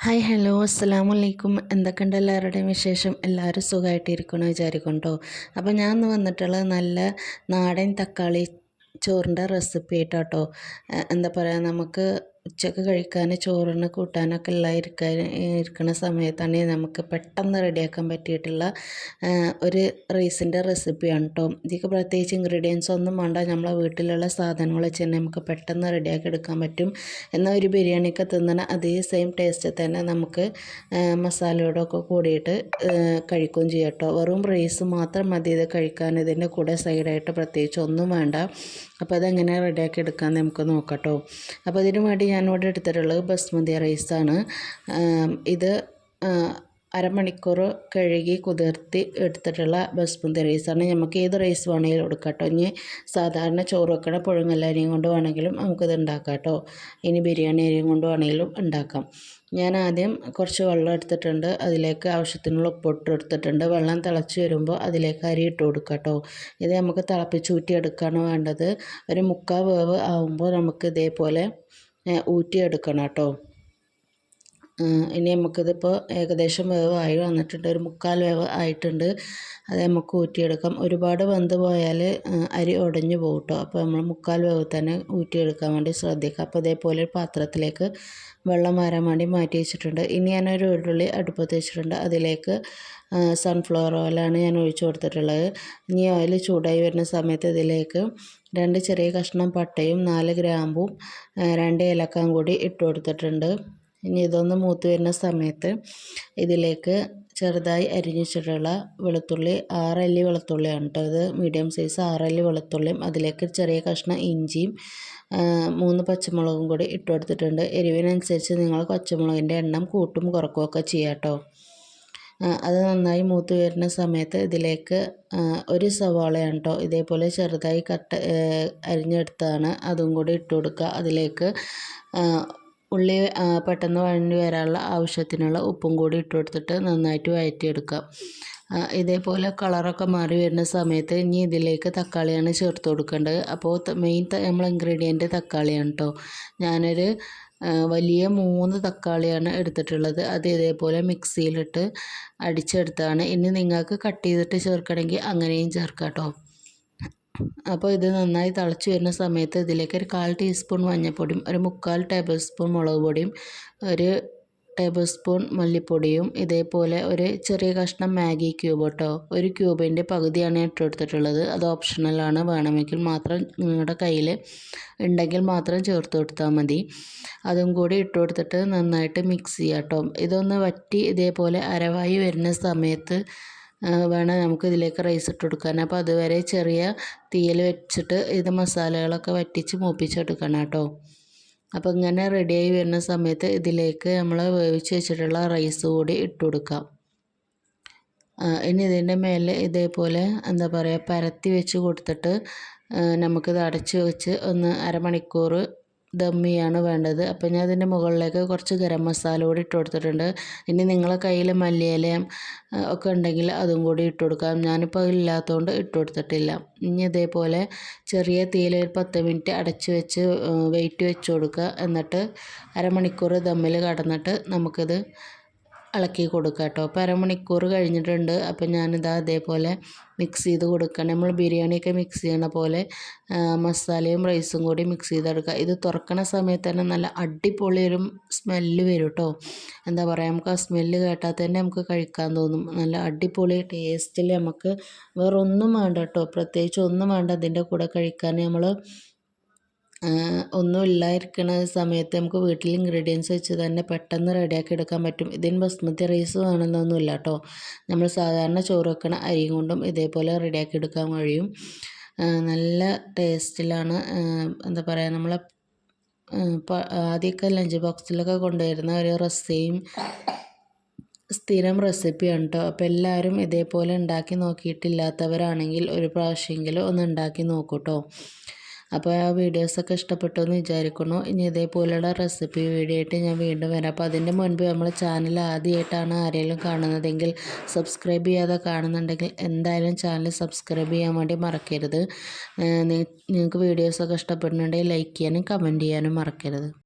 Hi hello അസ്സാമലൈക്കും എന്തൊക്കെയുണ്ട് എല്ലാവരുടെയും വിശേഷം? എല്ലാവരും സുഖമായിട്ടിരിക്കണോ വിചാരിക്കും കേട്ടോ അപ്പോൾ ഞാൻ ഇന്ന് വന്നിട്ടുള്ളത് നല്ല നാടൻ തക്കാളി ചോറിന്റെ റെസിപ്പി ആയിട്ടോ എന്താ പറയുക നമുക്ക് ഉച്ചയ്ക്ക് കഴിക്കാൻ ചോറിന് കൂട്ടാനൊക്കെ ഉള്ള ഇരിക്കാൻ ഇരിക്കുന്ന സമയത്താണ് നമുക്ക് പെട്ടെന്ന് റെഡിയാക്കാൻ പറ്റിയിട്ടുള്ള ഒരു റൈസിന്റെ റെസിപ്പിയാണ് കേട്ടോ ഇതിക്ക് പ്രത്യേകിച്ച് ഇൻഗ്രീഡിയൻസ് ഒന്നും വേണ്ട. നമ്മളെ വീട്ടിലുള്ള സാധനങ്ങൾ വെച്ച് തന്നെ നമുക്ക് പെട്ടെന്ന് റെഡിയാക്കി എടുക്കാൻ പറ്റും. എന്നാൽ ഒരു ബിരിയാണിയൊക്കെ തിന്നണ അതേ സെയിം ടേസ്റ്റ് തന്നെ നമുക്ക് മസാലയോടൊക്കെ കൂടിയിട്ട് കഴിക്കുകയും ചെയ്യാം കേട്ടോ വെറും റൈസ് മാത്രം മതി. ഇത് കഴിക്കാൻ ഇതിന്റെ കൂടെ സൈഡായിട്ട് പ്രത്യേകിച്ച് ഒന്നും വേണ്ട. അപ്പോൾ അതെങ്ങനെ റെഡിയാക്കി എടുക്കാമെന്ന് നമുക്ക് നോക്കാം കേട്ടോ അപ്പോൾ അതിനു വേണ്ടി ഞാനിവിടെ എടുത്തിട്ടുള്ളത് ബസ്മതി റൈസാണ് ഇത് അരമണിക്കൂർ കഴുകി കുതിർത്തി എടുത്തിട്ടുള്ള ബസ്മതി റൈസാണ് നമുക്ക് ഏത് റൈസ് വേണമെങ്കിലും എടുക്കാം കേട്ടോ ഇനി സാധാരണ ചോറ് വെക്കണ പുഴുങ്ങല്ലരിയും കൊണ്ട് വേണമെങ്കിലും നമുക്കിത് ഉണ്ടാക്കാം കേട്ടോ ഇനി ബിരിയാണി അരിയും കൊണ്ട് വേണമെങ്കിലും ഉണ്ടാക്കാം. ഞാൻ ആദ്യം കുറച്ച് വെള്ളം എടുത്തിട്ടുണ്ട്. അതിലേക്ക് ആവശ്യത്തിനുള്ള ഉപ്പിട്ട് എടുത്തിട്ടുണ്ട്. വെള്ളം തിളച്ച് വരുമ്പോൾ അതിലേക്ക് അരി ഇട്ട് കൊടുക്കുക കേട്ടോ ഇത് നമുക്ക് തിളപ്പിച്ചൂറ്റി എടുക്കുകയാണ് വേണ്ടത്. ഒരു മുക്കാൽ വേവ് ആകുമ്പോൾ നമുക്ക് ഇതേപോലെ ഊറ്റിയെടുക്കണം കേട്ടോ. ഇനി നമുക്കിതിപ്പോൾ ഏകദേശം വേവായി വന്നിട്ടുണ്ട്. ഒരു മുക്കാൽ വേവ് ആയിട്ടുണ്ട്. അത് നമുക്ക് ഊറ്റിയെടുക്കാം. ഒരുപാട് വെന്ത് പോയാൽ അരി ഉടഞ്ഞു പോകും കേട്ടോ അപ്പോൾ നമ്മൾ മുക്കാൽ വേവ് തന്നെ ഊറ്റിയെടുക്കാൻ വേണ്ടി ശ്രദ്ധിക്കുക. അപ്പോൾ ഇതേപോലെ പാത്രത്തിലേക്ക് വെള്ളം മാറാൻ വേണ്ടി മാറ്റി വെച്ചിട്ടുണ്ട്. ഇനി ഞാനൊരു ഉരുളി അടുപ്പത്ത് വെച്ചിട്ടുണ്ട്. അതിലേക്ക് സൺഫ്ലവർ ഓയിലാണ് ഞാൻ ഒഴിച്ചു കൊടുത്തിട്ടുള്ളത്. ഇനി ഓയിൽ ചൂടായി വരുന്ന സമയത്ത് ഇതിലേക്ക് രണ്ട് ചെറിയ കഷ്ണം പട്ടയും നാല് ഗ്രാമ്പും രണ്ട് ഏലക്കാം കൂടി ഇട്ട് കൊടുത്തിട്ടുണ്ട്. ഇനി ഇതൊന്ന് മൂത്ത് വരുന്ന സമയത്ത് ഇതിലേക്ക് ചെറുതായി അരിഞ്ഞിച്ചിട്ടുള്ള വെളുത്തുള്ളി ആറല്ലി വെളുത്തുള്ളിയാണ് കേട്ടോ ഇത്. മീഡിയം സൈസ് ആറല്ലി വെളുത്തുള്ളിയും അതിലേക്ക് ചെറിയ കഷ്ണം ഇഞ്ചിയും മൂന്ന് പച്ചമുളകും കൂടി ഇട്ട് കൊടുത്തിട്ടുണ്ട്. എരിവിനനുസരിച്ച് നിങ്ങൾ പച്ചമുളകിന്റെ എണ്ണം കൂട്ടും കുറക്കുകയൊക്കെ ചെയ്യാം കേട്ടോ അത് നന്നായി മൂത്ത് വരുന്ന സമയത്ത് ഇതിലേക്ക് ഒരു സവാളയാണ് കേട്ടോ ഇതേപോലെ ചെറുതായി കട്ട് അരിഞ്ഞെടുത്താണ്. അതും കൂടി ഇട്ട് കൊടുക്കുക. അതിലേക്ക് ഉള്ളി പെട്ടെന്ന് വഴണ്ടി വരാനുള്ള ആവശ്യത്തിനുള്ള ഉപ്പും കൂടി ഇട്ട് കൊടുത്തിട്ട് നന്നായിട്ട് വഴറ്റിയെടുക്കാം ഇതേപോലെ കളറൊക്കെ മാറി വരുന്ന സമയത്ത് ഇനി ഇതിലേക്ക് തക്കാളിയാണ് ചേർത്ത് കൊടുക്കേണ്ടത്. അപ്പോൾ മെയിൻ നമ്മൾ ഇൻഗ്രീഡിയന്റ് തക്കാളിയാണ് കേട്ടോ ഞാനൊരു വലിയ മൂന്ന് തക്കാളിയാണ് എടുത്തിട്ടുള്ളത്. അത് ഇതേപോലെ മിക്സിയിലിട്ട് അടിച്ചെടുത്താണ്. ഇനി നിങ്ങൾക്ക് കട്ട് ചെയ്തിട്ട് ചേർക്കണമെങ്കിൽ അങ്ങനെയും ചേർക്കാം കേട്ടോ അപ്പോൾ ഇത് നന്നായി തിളച്ച് വരുന്ന സമയത്ത് ഇതിലേക്ക് ഒരു കാൽ ടീസ്പൂൺ മഞ്ഞൾപ്പൊടിയും ഒരു മുക്കാൽ ടേബിൾ സ്പൂൺ മുളക് പൊടിയും ഒരു ടേബിൾ സ്പൂൺ മല്ലിപ്പൊടിയും ഇതേപോലെ ഒരു ചെറിയ കഷ്ണം മാഗി ക്യൂബ് കേട്ടോ. ഒരു ക്യൂബിന്റെ പകുതിയാണ് ഞാൻ കൊടുത്തിട്ടുള്ളത്. അത് ഓപ്ഷണലാണ് വേണമെങ്കിൽ മാത്രം നിങ്ങളുടെ കയ്യിൽ ഉണ്ടെങ്കിൽ മാത്രം ചേർത്ത് കൊടുത്താൽ മതി. അതും കൂടി ഇട്ട് കൊടുത്തിട്ട് നന്നായിട്ട് മിക്സ് ചെയ്യാം കേട്ടോ. ഇതൊന്ന് വറ്റി ഇതേപോലെ അരവായി വരുന്ന സമയത്ത് വേണം നമുക്ക് ഇതിലേക്ക് റൈസ് ഇട്ട് കൊടുക്കാൻ അപ്പോൾ അതുവരെ ചെറിയ തീയിൽ വെച്ചിട്ട് ഇത് മസാലകളൊക്കെ വറ്റിച്ച് മൂപ്പിച്ചെടുക്കണം കേട്ടോ. അപ്പോൾ ഇങ്ങനെ റെഡിയായി വരുന്ന സമയത്ത് ഇതിലേക്ക് നമ്മൾ വേവിച്ച് വെച്ചിട്ടുള്ള റൈസ് കൂടി ഇട്ട് കൊടുക്കാം. ഇനി ഇതിന്റെ മേലെ ഇതേപോലെ എന്താ പറയുക പരത്തി വെച്ച് കൊടുത്തിട്ട് നമുക്കിത് അടച്ച് വെച്ച് ഒന്ന് അരമണിക്കൂർ ദം ചെയ്യാണ് വേണ്ടത്. അപ്പോൾ ഞാൻ അതിന്റെ മുകളിലേക്ക് കുറച്ച് ഗരം മസാല കൂടി ഇട്ട് കൊടുത്തിട്ടുണ്ട്. ഇനി നിങ്ങളെ കയ്യിൽ മല്ലിയിലയും ഒക്കെ ഉണ്ടെങ്കിൽ അതും കൂടി ഇട്ട് കൊടുക്കാം. ഞാനിപ്പോൾ ഇല്ലാത്തതുകൊണ്ട് ഇട്ട് കൊടുത്തിട്ടില്ല. ഇനി ഇതേപോലെ ചെറിയ തീയിൽ ഒരു പത്ത് മിനിറ്റ് അടച്ച് വെച്ച് വെയിറ്റ് വെച്ച് കൊടുക്കുക. എന്നിട്ട് അരമണിക്കൂർ ദമ്മിൽ കടന്നിട്ട് നമുക്കിത് ഇളക്കി കൊടുക്കുക കേട്ടോ. അപ്പോൾ അരമണിക്കൂർ കഴിഞ്ഞിട്ടുണ്ട്. അപ്പോൾ ഞാനിതാ അതേപോലെ മിക്സ് ചെയ്ത് കൊടുക്കണം നമ്മൾ ബിരിയാണിയൊക്കെ മിക്സ് ചെയ്യണ പോലെ മസാലയും റൈസും കൂടി മിക്സ് ചെയ്തെടുക്കുക. ഇത് തുറക്കണ സമയത്ത് തന്നെ നല്ല അടിപൊളി ഒരു സ്മെല്ല് വരും കേട്ടോ. എന്താ പറയുക നമുക്ക് ആ സ്മെല്ല് കേട്ടാൽ തന്നെ നമുക്ക് കഴിക്കാൻ തോന്നും. നല്ല അടിപൊളി ടേസ്റ്റിൽ നമുക്ക് വേറൊന്നും വേണ്ട കേട്ടോ. പ്രത്യേകിച്ച് ഒന്നും വേണ്ട അതിന്റെ കൂടെ കഴിക്കാൻ. നമ്മൾ ഒന്നും ഇല്ലാതിരിക്കുന്ന സമയത്ത് നമുക്ക് വീട്ടിൽ ഇൻഗ്രീഡിയൻസ് വെച്ച് തന്നെ പെട്ടെന്ന് റെഡിയാക്കി എടുക്കാൻ പറ്റും. ഇതിന് ബസ്മതി റൈസ് വേണമെന്നൊന്നുമില്ല കേട്ടോ നമ്മൾ സാധാരണ ചോറ് വെക്കണ അരി കൊണ്ടും ഇതേപോലെ റെഡിയാക്കി എടുക്കാൻ കഴിയും. നല്ല ടേസ്റ്റിലാണ് എന്താ പറയുക നമ്മളെ ആദ്യമൊക്കെ ലഞ്ച് ബോക്സിലൊക്കെ കൊണ്ടുവരുന്ന ഒരു റെസിപ്പിയും സ്ഥിരം റെസിപ്പിയാണ് കേട്ടോ അപ്പോൾ എല്ലാവരും ഇതേപോലെ ഉണ്ടാക്കി നോക്കിയിട്ടില്ലാത്തവരാണെങ്കിൽ ഒരു പ്രാവശ്യമെങ്കിലും ഒന്ന് ഉണ്ടാക്കി നോക്കൂ കേട്ടോ അപ്പോൾ ആ വീഡിയോസൊക്കെ ഇഷ്ടപ്പെട്ടു എന്ന് വിചാരിക്കുന്നു. ഇനി ഇതേപോലെയുള്ള റെസിപ്പി വീഡിയോ ആയിട്ട് ഞാൻ വീണ്ടും വരാം. അപ്പോൾ അതിന്റെ മുൻപ് നമ്മൾ ചാനൽ ആദ്യമായിട്ടാണ് ആരെങ്കിലും കാണുന്നതെങ്കിൽ സബ്സ്ക്രൈബ് ചെയ്യാതെ കാണുന്നുണ്ടെങ്കിൽ എന്തായാലും ചാനൽ സബ്സ്ക്രൈബ് ചെയ്യാൻ വേണ്ടി മറക്കരുത്. നിങ്ങൾക്ക് വീഡിയോസൊക്കെ ഇഷ്ടപ്പെടുന്നുണ്ടെങ്കിൽ ലൈക്ക് ചെയ്യാനും കമന്റ് ചെയ്യാനും മറക്കരുത്.